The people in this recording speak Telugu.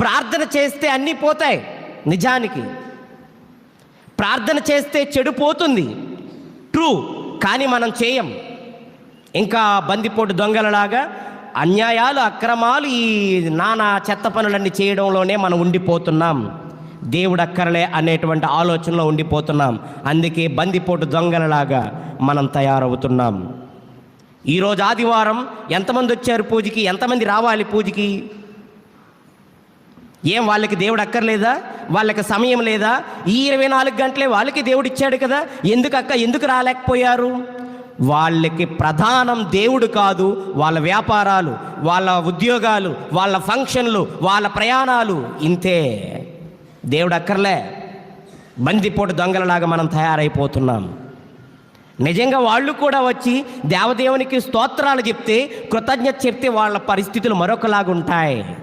ప్రార్థన చేస్తే అన్నీ పోతాయి నిజానికి. ప్రార్థన చేస్తే చెడు పోతుంది ట్రూ కానీ మనం చేయం. ఇంకా బందిపోటు దొంగలలాగా అన్యాయాలు అక్రమాలు ఈ నానా చెత్త పనులన్నీ చేయడంలోనే మనం ఉండిపోతున్నాం. దేవుడు అక్కరలే అనేటువంటి ఆలోచనలో ఉండిపోతున్నాం. అందుకే బందిపోటు దొంగలలాగా మనం తయారవుతున్నాం. ఈరోజు ఆదివారం ఎంతమంది వచ్చారు పూజకి? ఎంతమంది రావాలి పూజకి? ఏం వాళ్ళకి దేవుడు అక్కర్లేదా? వాళ్ళకి సమయం లేదా? ఈ ఇరవై నాలుగు గంటలే వాళ్ళకి దేవుడు ఇచ్చాడు కదా. ఎందుకు అక్క? ఎందుకు రాలేకపోయారు? వాళ్ళకి ప్రధానం దేవుడు కాదు వాళ్ళ వ్యాపారాలు వాళ్ళ ఉద్యోగాలు వాళ్ళ ఫంక్షన్లు వాళ్ళ ప్రయాణాలు. ఇంతే. దేవుడు అక్కర్లే. బందిపోటు దొంగలలాగా మనం తయారైపోతున్నాం. నిజంగా వాళ్ళు కూడా వచ్చి దేవదేవునికి స్తోత్రాలు చెప్తే కృతజ్ఞత చెప్తే వాళ్ళ పరిస్థితులు మరొకలాగా ఉంటాయి